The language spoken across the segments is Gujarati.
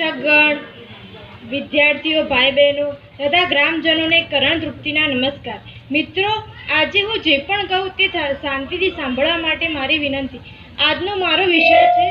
શિક્ષકગણ વિદ્યાર્થીઓ ભાઈ બહેનો તથા ગ્રામજનોને કરણ તૃપ્તિના નમસ્કાર. મિત્રો, આજે હું જે પણ કહું તે શાંતિથી સાંભળવા માટે મારી વિનંતી. આજનો મારો વિષય છે,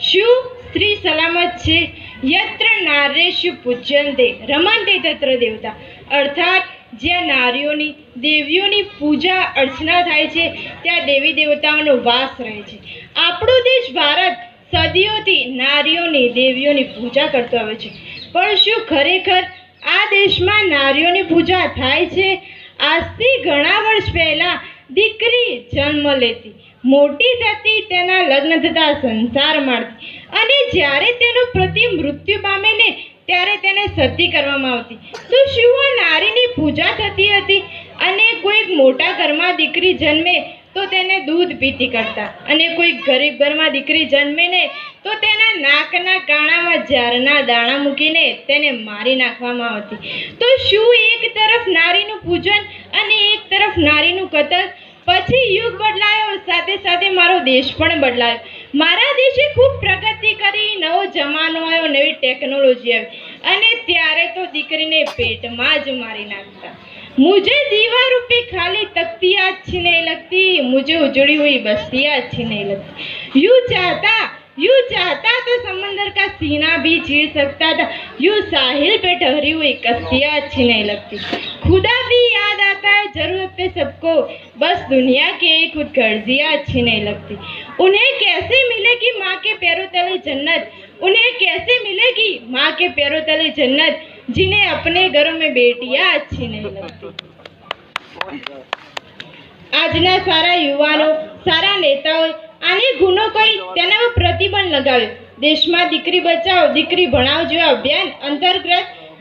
શું સ્ત્રી સલામત છે? યત્ર નારેશુ પૂજ્યંતે, રમંતે તત્ર દેવતા. અર્થાત, જ્યાં નારીઓની, દેવીઓની પૂજા, અર્ચના થાય છે, ત્યાં દેવી દેવતાઓનો વાસ રહે છે. આપણો દેશ ભારત સદીઓથી નારીઓની દેવીઓની પૂજા કરતો આવે છે. પણ શું ખરેખર આ દેશમાં નારીઓની પૂજા થાય છે? આજથી ઘણા વર્ષ પહેલાં દીકરી જન્મ લેતી. મોટી થતી તેના લગ્ન થતા સંસાર માણતી. અને જ્યારે તેનું પ્રતિ મૃત્યુ પામે ને ત્યારે તેને સતી કરવામાં આવતી. તો શું આ નારીની પૂજા થતી હતી? અને કોઈક મોટા ઘરમાં દીકરી જન્મે તો તેને દૂધ પીતી કરતા. અને કોઈ ગરીબ ઘરમાં દીકરી જન્મે ને, તો તેના નાકના કાણામાં ઝારના દાણા મૂકીને તેને મારી નાખવામાં આવતી. તો શું એક તરફ નારીનું પૂજન અને એક તરફ નારીનું કતલ? પછી યુગ બદલાયો, સાથે સાથે મારો દેશ પણ બદલાયો. મારા દેશે ખૂબ પ્રગતિ કરી, નવો જમાનો આવ્યો, નવી ટેકનોલોજી આવી. અને ત્યારે તો દીકરીને પેટમાં જ મારી નાખતા. मुझे दीवारों पे खाली तख्तियाँ अच्छी नहीं लगती, मुझे उजड़ी हुई बस्तियाँ अच्छी नहीं लगती। यूँ चाहता यूँ चाहता तो समंदर का सीना भी चीर सकता था। यूँ साहिल पे ठहरी हुई कश्तियाँ अच्छी नहीं लगती। खुदा भी याद आता है ज़रूरत पे सबको, बस दुनिया के खुद गर्जियाँ अच्छी नहीं लगती। उन्हें कैसे मिलेगी माँ के पैरों तले जन्नत? उन्हें कैसे मिलेगी माँ के पैरों तले जन्नत? जिन्हें अपने घरों में बेटियां अच्छी नहीं लगती આજના સારા યુવાનો સારા નેતાઓ આને ગુનો કોઈ તેના પર પ્રતિબંધ લગાવ્યો દેશમાં દીકરી બચાવો દીકરી ભણાવો જેવા અભિયાન અંતર્ગત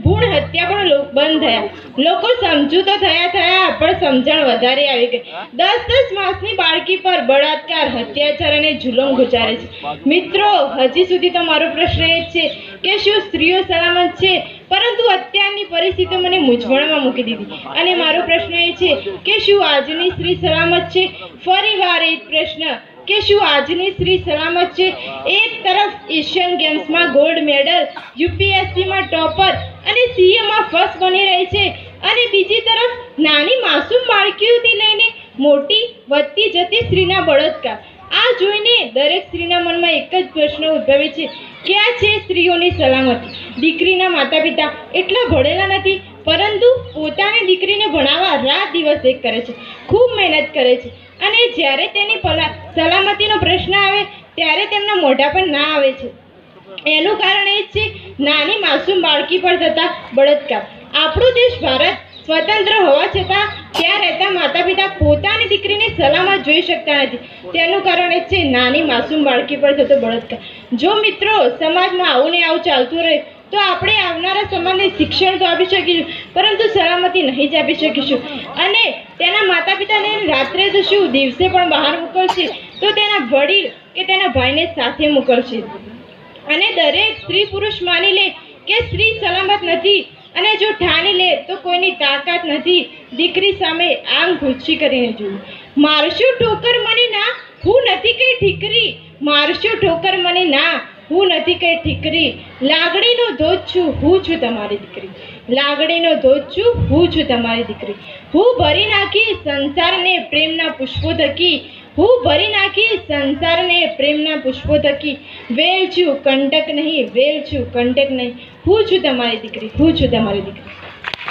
ભૂણ હત્યા પણ લો- બંધ થયા લોકો સમજુ તો થયા થયા પણ સમજણ વધારે આવી ગઈ. દસ દસ માસની બાળકી પર બળાત્કાર અત્યાચાર અને જુલમ ગુજારે છે. મિત્રો હજી સુધી તો મારો પ્રશ્ન એ છે કે શું સ્ત્રીઓ સલામત છે? પરંતુ અત્યારની પરિસ્થિતિ મને મૂંઝવણમાં મૂકી દીધી. અને મારો પ્રશ્ન એ છે કે શું આજની સ્ત્રી સલામત છે? ફરી વાર એ પ્રશ્ન. કે શું આજની સ્ત્રી સલામત છે? એક તરફ એશિયન ગેમ્સમાં ગોલ્ડ મેડલ યુપીએસસીમાં ટોપર અને સીએમાં ફર્સ્ટ બની રહી છે. અને બીજી તરફ નાની માસૂમ બાળકીઓથી લઈને મોટી, વધતી જતી સ્ત્રીના બળાત્કાર. આ જોઈને દરેક સ્ત્રીના મનમાં એક જ પ્રશ્ન ઉદ્ભવે છે. ક્યાં છે સ્ત્રીઓની સલામતી? દીકરીના માતા પિતા એટલા ભણેલા નથી, પરંતુ પોતાની દીકરીને ભણાવવા રાત દિવસ એક કરે છે. ખૂબ મહેનત કરે છે. અને જ્યારે તેની સલામતીનો પ્રશ્ન આવે, ત્યારે તેમના મોઢા પર ના આવે છે. એનું કારણ એ જ છે નાની માસૂમ બાળકી પર થતા બળાત્કાર. આપણો દેશ ભારત સ્વતંત્ર હોવા છતાં ત્યાં રહેતા માતા પિતા પોતાની દીકરીને સલામત જોઈ શકતા નથી. તેનું કારણ એ છે નાની માસૂમ બાળકી પર થતો બળાત્કાર. જો મિત્રો, સમાજમાં આવું ને આવું ચાલતું રહે, તો આપણે આવનારા સમાજને શિક્ષણ તો આપી શકીશું, પરંતુ સલામતી નહીં જ આપી શકીશું. અને તેના માતા પિતાને રાત્રે તો શું, દિવસે પણ બહાર મોકલશે? તો તેના વડીલ કે તેના ભાઈને સાથે મોકલશે? અને દરેક સ્ત્રી પુરુષ માની લે કે સ્ત્રી સલામત નથી અને જો ઠાની લે તો કોઈની તાકાત નથી. દીકરી સામે આમ ઘૂંચી કરીને જોયું મારશું ઠોકર મને ના, હું નથી કઈ ઠીકરી. મારશું ઠોકર મને ના, હું નથી કઈ ઠીકરી. લાગણીનો ધોધ છું, હું છું તમારી દીકરી. લાગણીનો ધોધ છું, હું છું તમારી દીકરી. હું ભરી નાખી, સંસારને પ્રેમના પુષ્પો થકી હું ભરી નાખી સંસારને પ્રેમના પુષ્પો થકી. વેલ છું કંટક નહીં વેલ છું કંટક નહીં. હું છું તમારી દીકરી, હું છું તમારી દીકરી.